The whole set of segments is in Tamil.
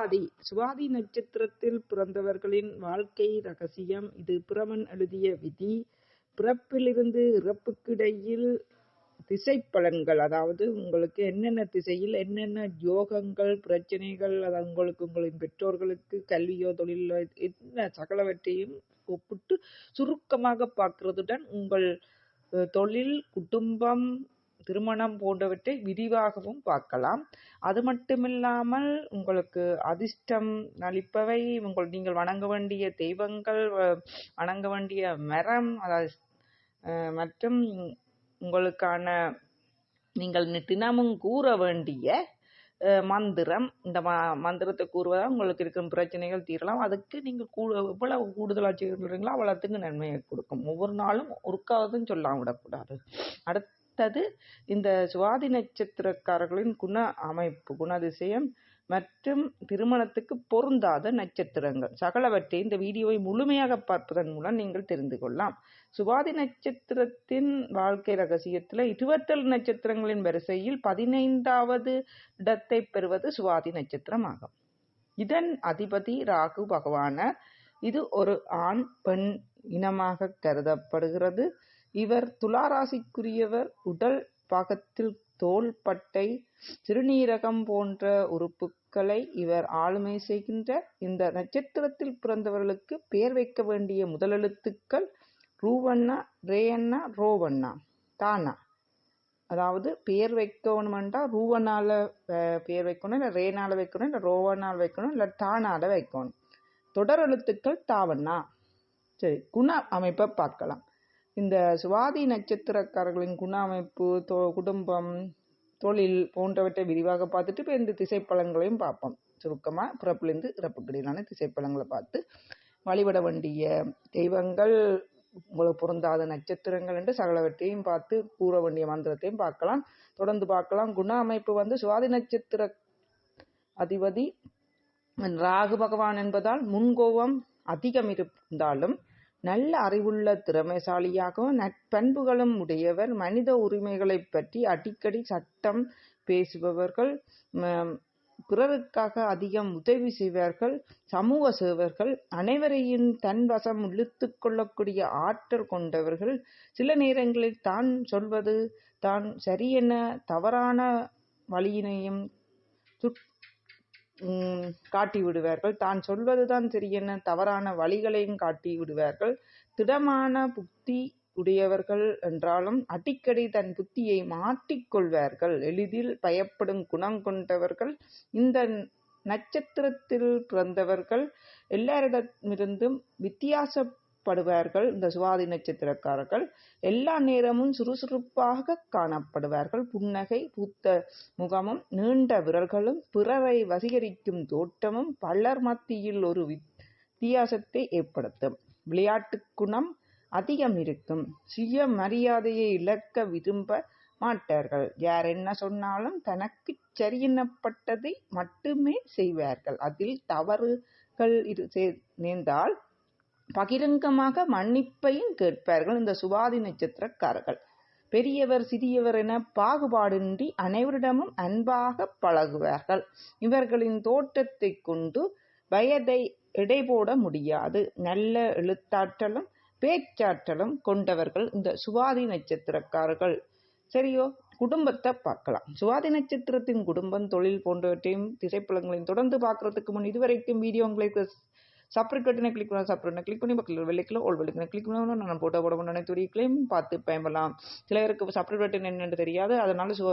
சுவாதி. சுவாதி நட்சத்திரத்தில் பிறந்தவர்களின் வாழ்க்கை ரகசியம் இது. பிரமன் எழுதிய விதி பிறப்பிலிருந்து இறப்புக்கிடையில் திசை பலன்கள் அதாவது உங்களுக்கு என்னென்ன திசையில் என்னென்ன யோகங்கள் பிரச்சனைகள் அதாவது உங்களுக்கு உங்களின் பெற்றோர்களுக்கு கல்வியோ தொழிலோ என்ன சகலவற்றையும் ஒப்பிட்டு சுருக்கமாக பார்க்கிறதுடன் உங்கள் தொழில் குடும்பம் திருமணம் போன்றவற்றை விரிவாகவும் பார்க்கலாம். அது மட்டுமில்லாமல் உங்களுக்கு அதிர்ஷ்டம் அளிப்பவை உங்கள் நீங்கள் வணங்க வேண்டிய தெய்வங்கள் வ- வணங்க வேண்டிய மரம் அதாவது மற்றும் உங்களுக்கான நீங்கள் தினமும் கூற வேண்டிய அஹ், மந்திரம். இந்த ம மந்திரத்தை கூறுவதால் உங்களுக்கு இருக்கும் பிரச்சனைகள் தீரலாம். அதுக்கு நீங்கள் கூ எவ்வளவு கூடுதலாக செய்கிறீங்களோ அவ்வளோத்துக்கு நன்மையை கொடுக்கும். ஒவ்வொரு நாளும் ஒருக்காவதும் சொல்லாம விடக்கூடாது. அடுத்தது இந்த சுவாதி நட்சத்திரக்காரர்களின் குண அமைப்பு குணாதிசயம் மற்றும் திருமணத்துக்கு பொருந்தாத நட்சத்திரங்கள். சகலவற்றை இந்த வீடியோவை முழுமையாக பார்ப்பதன் மூலம் நீங்கள் தெரிந்து கொள்ளலாம். சுவாதி நட்சத்திரத்தின் வாழ்க்கை ரகசியத்தில் இருபத்தேழு நட்சத்திரங்களின் வரிசையில் பதினைந்தாவது இடத்தை பெறுவது சுவாதி நட்சத்திரம் ஆகும் இதன் அதிபதி ராகு பகவான. இது ஒரு ஆண் பெண் இனமாக கருதப்படுகிறது. இவர் துளாராசிக்குரியவர் உடல் பாகத்தில் தோள்பட்டை சிறுநீரகம் போன்ற உறுப்புகளை இவர் ஆளுமை செய்கின்ற இந்த நட்சத்திரத்தில் பிறந்தவர்களுக்கு பெயர் வைக்க வேண்டிய முதலெழுத்துக்கள் ரூவண்ணா ரேயண்ணா ரோவண்ணா தானா? அதாவது பெயர் வைக்கணுமெண்டா ரூவனால் பெயர் வைக்கணும் இல்லை ரேனால் வைக்கணும் இல்லை ரோவனால் வைக்கணும் இல்லை தானால் வைக்கணும். தொடர் எழுத்துக்கள் தாவண்ணா. சரி குண அமைப்பை பார்க்கலாம். இந்த சுவாதி நட்சத்திரக்காரர்களின் குண அமைப்பு தொ குடும்பம் தொழில் போன்றவற்றை விரிவாக பார்த்துட்டு இப்போ இந்த திசைப்பலன்களையும் பார்ப்போம். சுருக்கமாக பிறப்புலேருந்து இறப்புக்கிடையிலான திசைப்பழங்களை பார்த்து வழிபட வேண்டிய தெய்வங்கள் உங்களுக்கு பொருந்தாத நட்சத்திரங்கள் என்று சகலவற்றையும் பார்த்து கூற வேண்டிய மந்திரத்தையும் பார்க்கலாம். தொடர்ந்து பார்க்கலாம். குண அமைப்பு வந்து சுவாதி நட்சத்திர அதிபதி ராகு பகவான் என்பதால் முன்கோபம் அதிகம் இருந்தாலும் நல்ல அறிவுள்ள திறமைசாலியாகவும் நற்பண்புகளும் உடையவர் மனித உரிமைகளைப் பற்றி அடிக்கடி சட்டம் பேசுபவர்கள் ம- பிறருக்காக அதிகம் உதவி செய்வார்கள் சமூக சேவர்கள் அனைவரையும் தன் வசம் இழுத்து கொள்ளக்கூடிய ஆற்றல் கொண்டவர்கள். சில நேரங்களில் தான் சொல்வது தான் சரியென தவறான வழியினையும் சுட்- காட்டி விடுவார்கள். தான் சொல்வதுதான் சரியென தவறான வழிகளையும் காட்டி விடுவார்கள். திடமான புத்தி உடையவர்கள் என்றாலும் அடிக்கடி தன் புத்தியை மாற்றிக்கொள்வார்கள் எளிதில் பயப்படும் குணம் கொண்டவர்கள் இந்த நட்சத்திரத்தில் பிறந்தவர்கள் எல்லாரிடமிருந்தும் காணப்படுவார்கள். இந்த சுவாதி நட்சத்திரக்காரர்கள் எல்லா நேரமும் சுறுசுறுப்பாக காணப்படுவார்கள். புன்னகை பூத்த முகமும் நீண்ட விரல்களும் பிறரை வசீகரிக்கும் தோற்றமும் பலர் மத்தியில் ஒரு வித்தியாசத்தை ஏற்படுத்தும். விளையாட்டு குணம் அதிகம் இருக்கும். சுய மரியாதையை இழக்க விரும்ப மாட்டார்கள். யார் என்ன சொன்னாலும் தனக்கு சரியெனப்பட்டதை மட்டுமே செய்வார்கள். அதில் தவறுகள் இரு- நேர்ந்தால் பகிரங்கமாக மன்னிப்பையும் கேட்பார்கள் இந்த சுவாதி நட்சத்திரக்காரர்கள். பெரியவர் சிறியவர் என பாகுபாடின்றி அனைவரிடமும் அன்பாக பழகுவார்கள். இவர்களின் தோற்றத்தை கொண்டு வயதை எடை போட முடியாது. நல்ல எழுத்தாற்றலும் பேச்சாற்றலும் கொண்டவர்கள் இந்த சுவாதி நட்சத்திரக்காரர்கள். சரியோ? குடும்பத்தை பார்க்கலாம். சுவாதி நட்சத்திரத்தின் குடும்பம் தொழில் போன்றவற்றையும் திரைப்படங்களையும் தொடர்ந்து பார்க்கறதுக்கு முன் இதுவரைக்கும் வீடியோ உங்களுக்கு சப்ரேட் பட்டனை கிளிக் பண்ண சப்ரேட் கிளிக் பண்ணி பக்கத்தில் வெள்ளைக்கில் ஓல் வெள்ளைக்கில் கிளிக் பண்ணணும் நான் போட்டோ போட முடியும் துடிக்கலையும் பார்த்து பயன்படலாம். சிலருக்கு சப்ரேட் பட்டன் என்னென்னு தெரியாது. அதனால் சு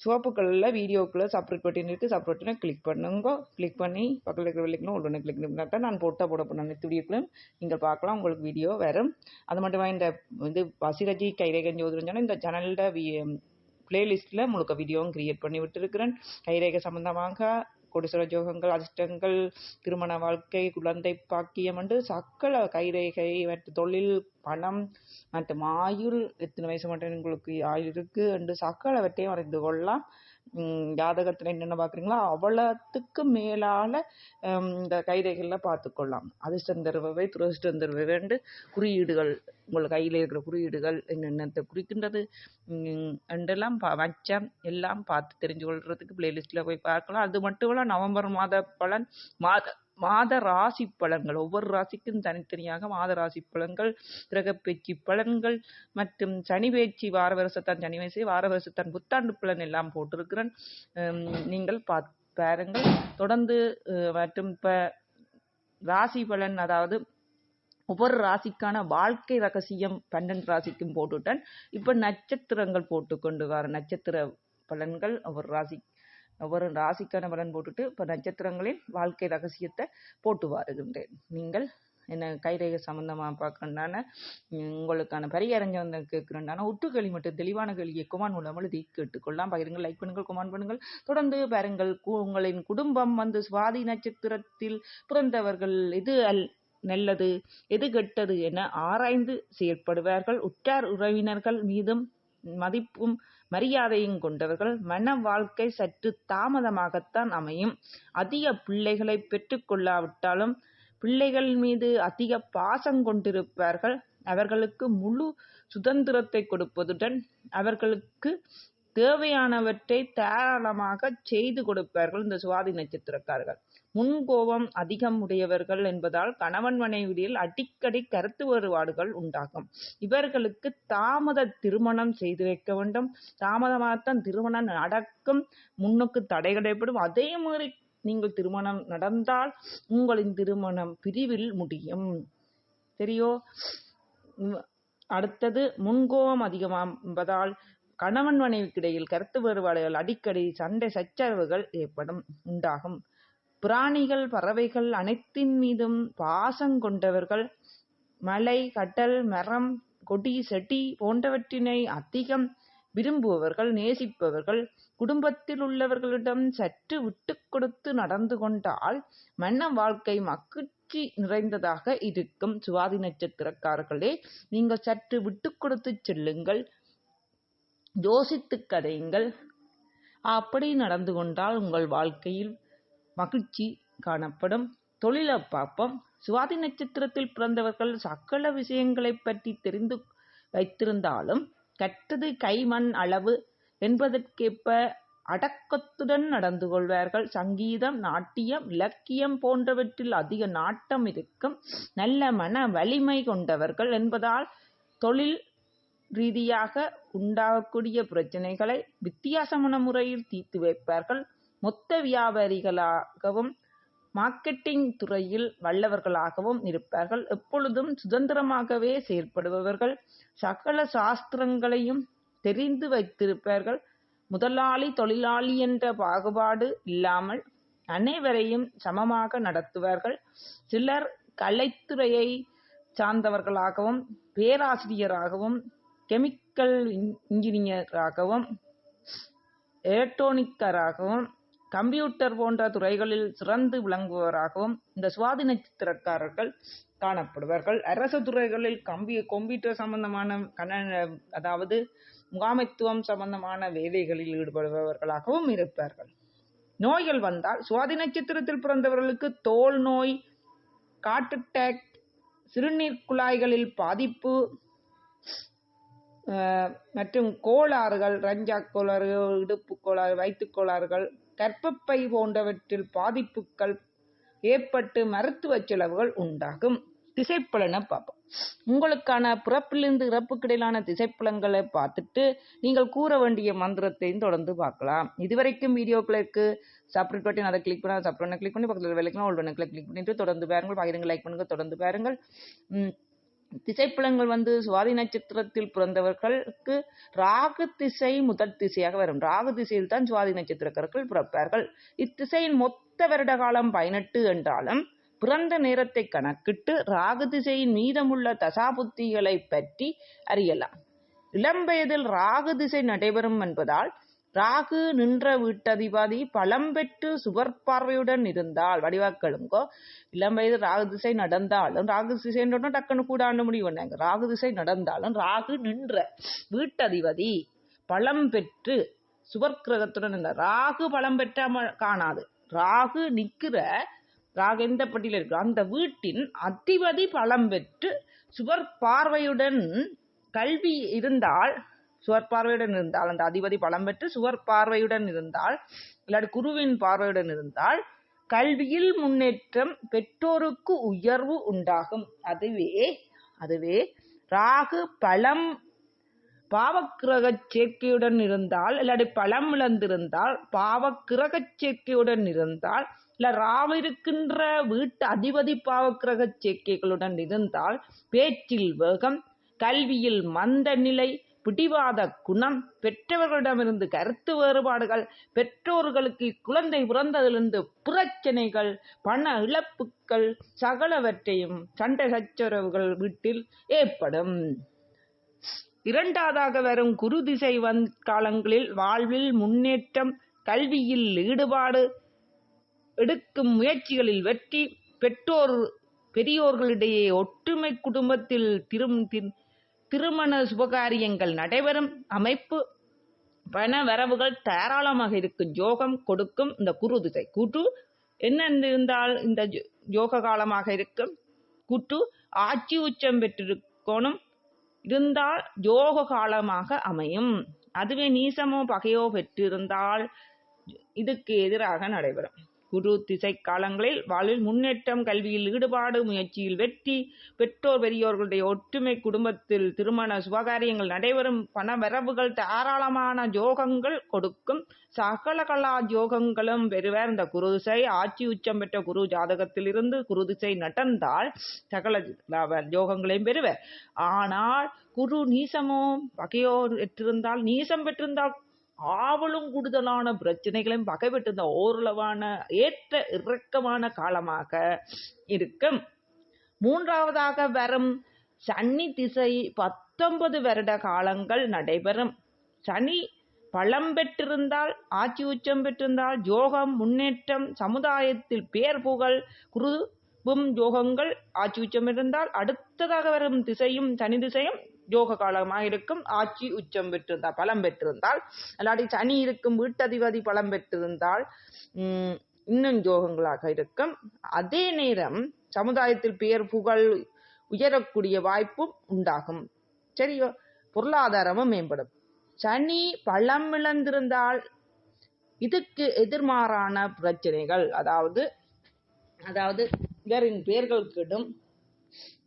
சிவப்பு கலரில் வீடியோக்குள்ளே சப்ரேட் பட்டின் இருக்குது சப்ரேட் பட்டனை கிளிக் பண்ணுங்க. கிளிக் பண்ணி பக்கத்தில் இருக்கிற வெள்ளைக்கில் ஓல் பண்ணி கிளிக் பண்ணி தான் நான் போட்டோ போட பண்ண துடிக்கலையும் நீங்கள் பார்க்கலாம். உங்களுக்கு வீடியோ வரும். அது மட்டும் இந்த இது வசிரஜி கைரேகன் ஜோதிடம் இந்த இந்த சேனலோட பிளேலிஸ்ட்டில் முழுக்க வீடியோவும் க்ரியேட் பண்ணி விட்டுருக்கிறேன். கைரேகை சம்மந்தமாக கொடிசுர ஜோகங்கள் அதிர்ஷ்டங்கள் திருமண வாழ்க்கை குழந்தை பாக்கியம் என்று சக்கல கைரேகை மற்றும் தொழில் பணம் மற்றும் ஆயுள் எத்தனை வயசு மட்டும் உங்களுக்கு ஆயுள் இருக்கு என்று சக்கலவற்றையும் அறிந்து கொள்ளலாம். ஜாதகத்தில் என்னென்ன பார்க்குறீங்களோ அவ்வளோத்துக்கு மேலால் இந்த கைரேகைகளில் பார்த்துக்கொள்ளலாம். அதிர்ஷ்டம் தருபவை துரதிர்ஷ்டம் குறியீடுகள் உங்கள் கையில் இருக்கிற குறியீடுகள் என்னென்னத்தை குறிக்கின்றது உம், என்றெல்லாம் பா வச்சம் எல்லாம் பார்த்து தெரிஞ்சு கொள்றதுக்கு பிளேலிஸ்ட்டில் போய் பார்க்கலாம். அது மட்டும் இல்லை நவம்பர் மாத பலன் மாத மாத ராசி பலன்கள். ஒவ்வொரு ராசிக்கும் தனித்தனியாக மாத ராசி பலன்கள் கிரகப்பேச்சு பலன்கள் மற்றும் சனி பேச்சு வார வருஷத்தான் சனி வயசு வார வருஷத்தான் புத்தாண்டு பலன் எல்லாம் போட்டிருக்கிறேன். நீங்கள் பாத் பாருங்கள். தொடர்ந்து மற்றும் இப்போ ராசி பலன் அதாவது ஒவ்வொரு ராசிக்கான வாழ்க்கை ரகசியம் பன்னெண்டு ராசிக்கும் போட்டுவிட்டேன் இப்போ நட்சத்திரங்கள் போட்டுக்கொண்டு வர நட்சத்திர பலன்கள் ஒவ்வொரு ராசி ஒவ்வொரு ராசிக்கான பலன் போட்டுட்டு இப்போ நட்சத்திரங்களின் வாழ்க்கை ரகசியத்தை போட்டு வருகின்றேன் நீங்கள் என்ன கைரேகை சம்பந்தமாக பார்க்கணுண்டான உங்களுக்கான பரிகாரம் வந்து கேட்குறேன்டான ஒட்டு கேள்வி மட்டும் தெளிவான கேள்வியை குமான் மூலம் எழுதி கேட்டுக்கொள்ளலாம். பகிருங்கள் லைக் பண்ணுங்கள் குமான் பண்ணுங்கள். தொடர்ந்து பாருங்கள் கு- உங்களின் குடும்பம் வந்து சுவாதி நட்சத்திரத்தில் பிறந்தவர்கள் எது அல் நல்லது எது கெட்டது என ஆராய்ந்து செயற்படுவார்கள். உற்றார் உறவினர்கள் மீதும் மதிப்பும் மரியாதையும் கொண்டவர்கள் மன வாழ்க்கை சற்று தாமதமாகத்தான் அமையும். அதிக பிள்ளைகளை பெற்றுக்கொள்ளாவிட்டாலும் பிள்ளைகள் மீது அதிக பாசம் கொண்டிருப்பார்கள். அவர்களுக்கு முழு சுதந்திரத்தை கொடுப்பதுடன் அவர்களுக்கு தேவையானவற்றை தாராளமாக செய்து கொடுப்பார்கள் இந்த சுவாதி நட்சத்திரக்காரர்கள். முன்கோபம் அதிகம் உடையவர்கள் என்பதால் கணவன் மனைவியில் அடிக்கடி கருத்து வேறுபாடுகள் உண்டாகும். இவர்களுக்கு தாமத திருமணம் செய்து வைக்க வேண்டும். தாமதமாகத்தான் திருமணம் நடக்கும். முன்னுக்கு தடைகள் ஏற்படும் அதே மாதிரி நீங்கள் திருமணம் நடந்தால் உங்களின் திருமணம் பிரிவில் முடியும். சரியோ? அடுத்தது முன்கோபம் அதிகமாக என்பதால் கணவன் மனைவிக்கிடையில் கருத்து வேறுபாடுகள் அடிக்கடி சண்டை சச்சரவுகள் ஏற்படும் உண்டாகும். பிராணிகள் பறவைகள் அனைத்தின் மீதும் பாசங்கொண்டவர்கள் மலை கடல் மரம் கொடி செடி போன்றவற்றினை அதிகம் விரும்புபவர்கள் நேசிப்பவர்கள். குடும்பத்தில் உள்ளவர்களிடம் சற்று விட்டு கொடுத்து நடந்து கொண்டால் மன வாழ்க்கை மகிழ்ச்சி நிறைந்ததாக இருக்கும். சுவாதி நட்சத்திரக்காரர்களே நீங்கள் சற்று விட்டு கொடுத்து செல்லுங்கள். யோசித்து கதையுங்கள். அப்படி நடந்து கொண்டால் உங்கள் வாழ்க்கையில் மகிழ்ச்சி காணப்படும். தொழில பார்ப்போம். சுவாதி நட்சத்திரத்தில் பிறந்தவர்கள் சகல விஷயங்களைப் பற்றி தெரிந்து வைத்திருந்தாலும் கற்றது கைமண் அளவு என்பதற்கேற்ப அடக்கத்துடன் நடந்து கொள்வார்கள். சங்கீதம் நாட்டியம் இலக்கியம் போன்றவற்றில் அதிக நாட்டம் இருக்கும். நல்ல மன வலிமை கொண்டவர்கள் என்பதால் தொழில் ரீதியாக உண்டாகக்கூடிய பிரச்சனைகளை வித்தியாசமான முறையில் தீர்த்து வைப்பார்கள். மொத்த வியாபாரிகளாகவும் மார்க்கெட்டிங் துறையில் வல்லவர்களாகவும் இருப்பார்கள். எப்பொழுதும் சுதந்திரமாகவே செயற்படுபவர்கள். சகல சாஸ்திரங்களையும் தெரிந்து வைத்திருப்பார்கள். முதலாளி தொழிலாளி என்ற பாகுபாடு இல்லாமல் அனைவரையும் சமமாக நடத்துவார்கள். சிலர் கலைத்துறையை சார்ந்தவர்களாகவும் பேராசிரியராகவும் கெமிக்கல் இன்- இன்ஜினியராகவும் எலக்ட்ரானிக்கராகவும் கம்ப்யூட்டர் போன்ற துறைகளில் சிறந்து விளங்குவராகவும் இந்த சுவாதி நட்சத்திரக்காரர்கள் காணப்படுவார்கள். அரசு துறைகளில் கம்பி கம்ப்யூட்டர் சம்பந்தமான கண அதாவது முகாமைத்துவம் சம்பந்தமான வேலைகளில் ஈடுபடுபவர்களாகவும் இருப்பார்கள். நோய்கள் வந்தால் சுவாதி நட்சத்திரத்தில் பிறந்தவர்களுக்கு தோல் நோய் காட்டுட்டேக் சிறுநீர் குழாய்களில் பாதிப்பு மற்றும் கோளாறுகள் ரஞ்சா கோளாறு இடுப்பு கோளாறு வயிற்றுக் கோளாறுகள் கர்ப்பப்பை போன்றவற்றில் பாதிப்புகள் ஏற்பட்டு மருத்துவ செலவுகள் உண்டாகும். திசைப்பலனை பார்ப்போம். உங்களுக்கான பிறப்பிலிருந்து இறப்புக்கு இடையிலான திசைப்பலன்களை பார்த்துட்டு நீங்கள் கூற வேண்டிய மந்திரத்தையும் தொடர்ந்து பார்க்கலாம். இதுவரைக்கும் வீடியோக்களுக்கு சப்ரேட் பட்டன் அதை கிளிக் பண்ணி சப்ரேட் கிளிக் பண்ணி பக்கத்தில் வேலைக்கெல்லாம் ஒரு பண்ண கிளிக் பண்ணிட்டு தொடர்ந்து பாருங்கள். பகிரங்க லைக் பண்ணுங்கள் தொடர்ந்து பாருங்கள். உம், வந்து சுவாதி நட்சத்திரத்தில் பிறந்தவர்களுக்கு ராகு திசை முதல் திசையாக வரும். ராகு திசையில் தான் சுவாதி நட்சத்திரக்காரர்கள் பிறப்பார்கள். இத்திசையின் மொத்த வருட காலம் பதினெட்டு என்றாலும் பிறந்த நேரத்தை கணக்கிட்டு ராகு திசையின் மீதமுள்ள தசாபுத்திகளை பற்றி அறியலாம். இளம் வயதில் ராகு திசை நடைபெறும் என்பதால் ராகு நின்ற வீட்டதிபதி பலம் பெற்று சுவர் பார்வையுடன் இருந்தால் வடிவாக்களுங்கோ இளம் வயது ராகு திசை நடந்தாலும் ராகு திசைன்றோன்னா டக்குன்னு கூட ஆண்டு பண்ணாங்க. ராகு திசை நடந்தாலும் ராகு நின்ற வீட்டதிபதி பலம் பெற்று சுவர்கிரகத்துடன் இருந்தார் ராகு பலம் பெற்ற காணாது. ராகு நிற்கிற ராகு எந்த பட்டியல இருக்கு அந்த வீட்டின் அதிபதி பலம் பெற்று சுவர் பார்வையுடன் கல்வி இருந்தால் சுவர் பார்வையுடன் இருந்தால் அந்த அதிபதி பலம் பெற்று சுவர் பார்வையுடன் இருந்தால் இல்லாட்டி குருவின் பார்வையுடன் இருந்தால் கல்வியில் முன்னேற்றம் பெற்றோருக்கு உயர்வு உண்டாகும். அதுவே அதுவே ராகு பலம் பாவக்கிரக சேர்க்கையுடன் இருந்தால் இல்லாட்டி பலம் இழந்திருந்தால் பாவக்கிரக சேர்க்கையுடன் இருந்தால் இல்ல ராகு இருக்கின்ற வீட்டு அதிபதி பாவக்கிரக சேர்க்கைகளுடன் இருந்தால் பேச்சில் வேகம் கல்வியில் மந்த நிலை பிடிவாத குணம் பெற்றவர்களிடமிருந்து கருத்து வேறுபாடுகள் பெற்றோர்களுக்கு குழந்தை பிறந்ததிலிருந்து பிரச்சனைகள் பண இழப்புகள் சகலவற்றையும் சண்டை சச்சரவுகள் வீட்டில் ஏற்படும். இரண்டாவதாக வரும் குரு திசை வந் காலங்களில் வாழ்வில் முன்னேற்றம் கல்வியில் ஈடுபாடு எடுக்கும் முயற்சிகளில் வெற்றி பெற்றோர் பெரியோர்களிடையே ஒற்றுமை குடும்பத்தில் திரும் திருமண சுபகாரியங்கள் நடைபெறும். அமைப்பு பண வரவுகள் தாராளமாக இருக்கும். யோகம் கொடுக்கும். இந்த குரு திசை. கூட்டு என்ன இருந்தால் இந்த ஜோ- யோக காலமாக இருக்கும். கூட்டு ஆட்சி உச்சம் பெற்றிருக்கணும். இருந்தால் யோக காலமாக அமையும். அதுவே நீசமோ பகையோ பெற்றிருந்தால் இதுக்கு எதிராக நடைபெறும். குரு திசை காலங்களில் வாழ்வில் முன்னேற்றம் கல்வியில் ஈடுபாடு முயற்சியில் வெற்றி பெற்றோர் பெரியோர்களுடைய ஒற்றுமை குடும்பத்தில் திருமண சுபகாரியங்கள் நடைபெறும் பண வரவுகள் தாராளமான ஜோகங்கள் கொடுக்கும் சகல கலா ஜோகங்களும் பெறுவர். இந்த குரு திசை ஆட்சி உச்சம் பெற்ற குரு ஜாதகத்திலிருந்து குரு திசை நடந்தால் சகல ஜோகங்களையும் பெறுவர். ஆனால் குரு நீசமோ வகையோ பெற்றிருந்தால் நீசம் பெற்றிருந்தால் ஆவலும் கூடுதலான பிரச்சனைகளையும் பகைவிட்டு பெற்றிருந்த ஓரளவான ஏற்ற இறக்கமான காலமாக இருக்கும். மூன்றாவதாக வரும் சனி திசை பத்தொன்பது வருட காலங்கள் நடைபெறும். சனி பலம் பெற்றிருந்தால் ஆட்சி உச்சம் பெற்றிருந்தால் யோகம் முன்னேற்றம் சமுதாயத்தில் பேர் புகழ் குருவும் யோகங்கள் ஆட்சி உச்சம் இருந்தால் அடுத்ததாக வரும் திசையும் சனி திசையும் யோக காலமாக இருக்கும். ஆட்சி உச்சம் பெற்றிருந்தால் பலம் பெற்றிருந்தால் அல்லாடி சனி இருக்கும் வீட்டதிபதி பலம் பெற்றிருந்தால் இன்னும் யோகங்களாக இருக்கும். அதே நேரம் சமுதாயத்தில் பெயர் புகழ் உயரக்கூடிய வாய்ப்பும் உண்டாகும். சரியோ பொருளாதாரமும் மேம்படும். சனி பலம் இழந்திருந்தால் இதுக்கு எதிர்மாறான பிரச்சனைகள் அதாவது அதாவது இவரின் பெயர்களுக்கிடும்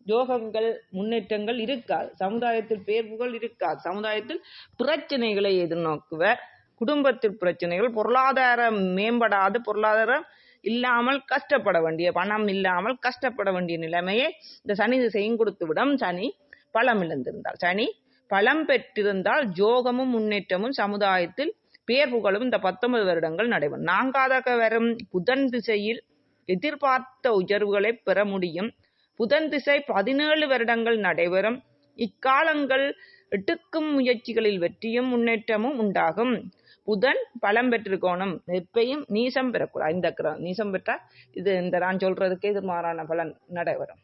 யோகங்கள் முன்னேற்றங்கள் இருக்காது சமுதாயத்தில் பேர் புகழ் இருக்காது சமுதாயத்தில் பிரச்சனைகளை எதிர்நோக்குவர் குடும்பத்தில் பிரச்சனைகள் பொருளாதாரம் மேம்படாது பொருளாதாரம் இல்லாமல் கஷ்டப்பட வேண்டிய பணம் இல்லாமல் கஷ்டப்பட வேண்டிய நிலைமையை இந்த சனி திசையும் கொடுத்து விடும் சனி பலம் இழந்திருந்தால் சனி பலம் பெற்றிருந்தால் ஜோகமும் முன்னேற்றமும் சமுதாயத்தில் பேர் புகழும் இந்த பத்தொன்பது வருடங்கள் நடைபெறும். நான்காவதாக வரும் புதன் திசையில் எதிர்பார்த்த உயர்வுகளை பெற முடியும். புதன் திசை பதினேழு வருடங்கள் நடைபெறும். இக்காலங்கள் எடுக்கும் முயற்சிகளில் வெற்றியும் முன்னேற்றமும் உண்டாகும். புதன் பலம் பெற்றிருக்கணும். எப்பையும் நீசம் பெறக்கூடாது. இந்த கிரகம் நீசம் பெற்றா இது இந்த நான் சொல்றதுக்கு மாறான பலன் நடைபெறும்.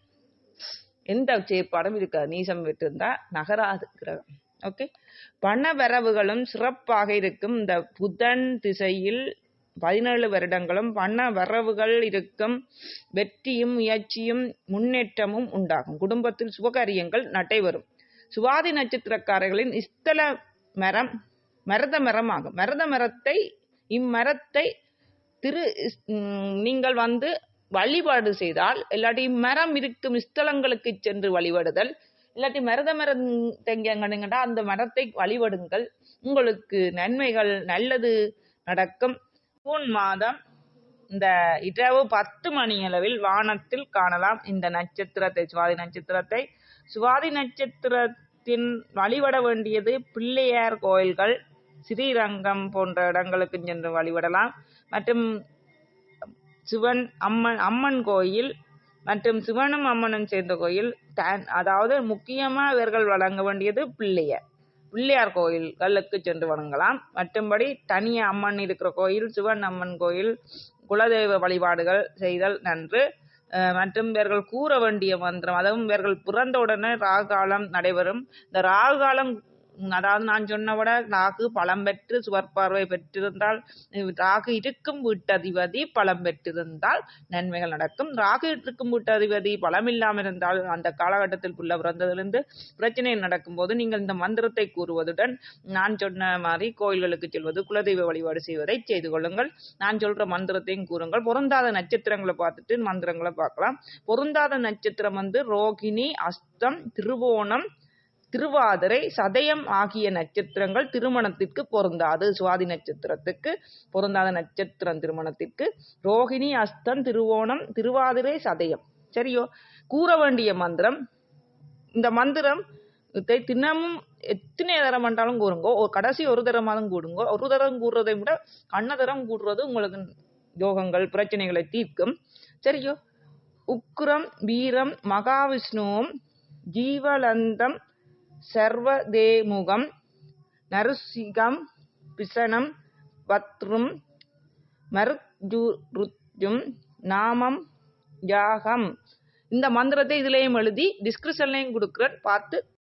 எந்த செயற்பாடும் இருக்காது. நீசம் பெற்றிருந்தா நகராது கிரகம். ஓகே? பண வரவுகளும் சிறப்பாக இருக்கும். இந்த புதன் திசையில் பதினேழு வருடங்களும் பண வரவுகள் இருக்கும் வெற்றியும் முயற்சியும் முன்னேற்றமும் உண்டாகும். குடும்பத்தில் சுபகாரியங்கள் நடைபெறும் சுவாதி நட்சத்திரக்காரர்களின் இஸ்தல மரம் மரத மரமாகும். மரத மரத்தை இம்மரத்தை திரு நீங்கள் வந்து வழிபாடு செய்தால் இல்லாட்டி மரம் இருக்கும் ஸ்தலங்களுக்கு சென்று வழிபடுதல் இல்லாட்டி மரத மரம் தங்கியங்கன்னா அந்த மரத்தை வழிபடுங்கள். உங்களுக்கு நன்மைகள் நல்லது நடக்கும். ஜூன் மாதம் இந்த இரவு பத்து மணி அளவில் வானத்தில் காணலாம் இந்த நட்சத்திரத்தை. சுவாதி நட்சத்திரத்தை. சுவாதி நட்சத்திரத்தின் வழிபட வேண்டியது பிள்ளையார் கோயில்கள் ஸ்ரீரங்கம் போன்ற இடங்களுக்கு சென்று வழிபடலாம். மற்றும் சிவன் அம்மன் அம்மன் கோயில் மற்றும் சிவனும் அம்மனும் சேர்ந்த கோயில். அதாவது முக்கியமா இவர்கள் வழங்க வேண்டியது பிள்ளையார். பிள்ளையார் கோயில்களுக்கு சென்று வணங்கலாம். மற்றும்படி தனியா அம்மன் இருக்கிற கோயில் சிவன் அம்மன் கோயில் குலதெய்வ வழிபாடுகள் செய்தல் நன்று. மற்றும் இவர்கள் கூற வேண்டிய மந்திரம் அதுவும் இவர்கள் பிறந்தவுடனே ராகு காலம் நடைபெறும். இந்த ராகு காலம் அதாவது நான் சொன்ன விட ராகு பலம் பெற்று சுவர்பார்வை பெற்றிருந்தால் ராகு இருக்கும் வீட்டதிபதி பலம் பெற்றிருந்தால் நன்மைகள் நடக்கும். ராகு இருக்கும் வீட்டதிபதி பலம் இல்லாமல் இருந்தால் அந்த காலகட்டத்தில் புள்ள பிறந்ததிலிருந்து பிரச்சனை நடக்கும்போது நீங்கள் இந்த மந்திரத்தை கூறுவதுடன் நான் சொன்ன மாதிரி கோயில்களுக்கு செல்வது குலதெய்வ வழிபாடு செய்வதை செய்து கொள்ளுங்கள். நான் சொல்ற மந்திரத்தையும் கூறுங்கள். பொருந்தாத நட்சத்திரங்களை பார்த்துட்டு மந்திரங்களை பார்க்கலாம். பொருந்தாத நட்சத்திரம் வந்து ரோகிணி அஸ்தம் திருவோணம் திருவாதிரை சதயம் ஆகிய நட்சத்திரங்கள் திருமணத்திற்கு பொருந்தாது. சுவாதி நட்சத்திரத்துக்கு பொருந்தாத நட்சத்திரம் திருமணத்திற்கு. ரோகிணி அஸ்தம் திருவோணம் திருவாதிரை சதயம். சரியோ? கூற வேண்டிய மந்திரம் இந்த மந்திரம் தினமும் எத்தனை தரம் பண்ணாலும் கூறுங்கோ. ஒரு கடைசி ஒரு தரமாலும் கூடுங்க. ஒரு தரம் கூடுறதை விட கண்ண தரம் கூடுறது உங்களுக்கு யோகங்கள் பிரச்சனைகளை தீர்க்கும். சரியோ? உக்ரம் வீரம் மகாவிஷ்ணுவும் ஜீவலந்தம் சர்வதேமுகம் நருசிகம் பிசனம் பத்ரும் மருஜுருத்யும் நாமம் யாகம். இந்த மந்திரத்தை இதுலயும் எழுதி டிஸ்கிரிப்ஷன்லையும் கொடுக்குறேன். பார்த்து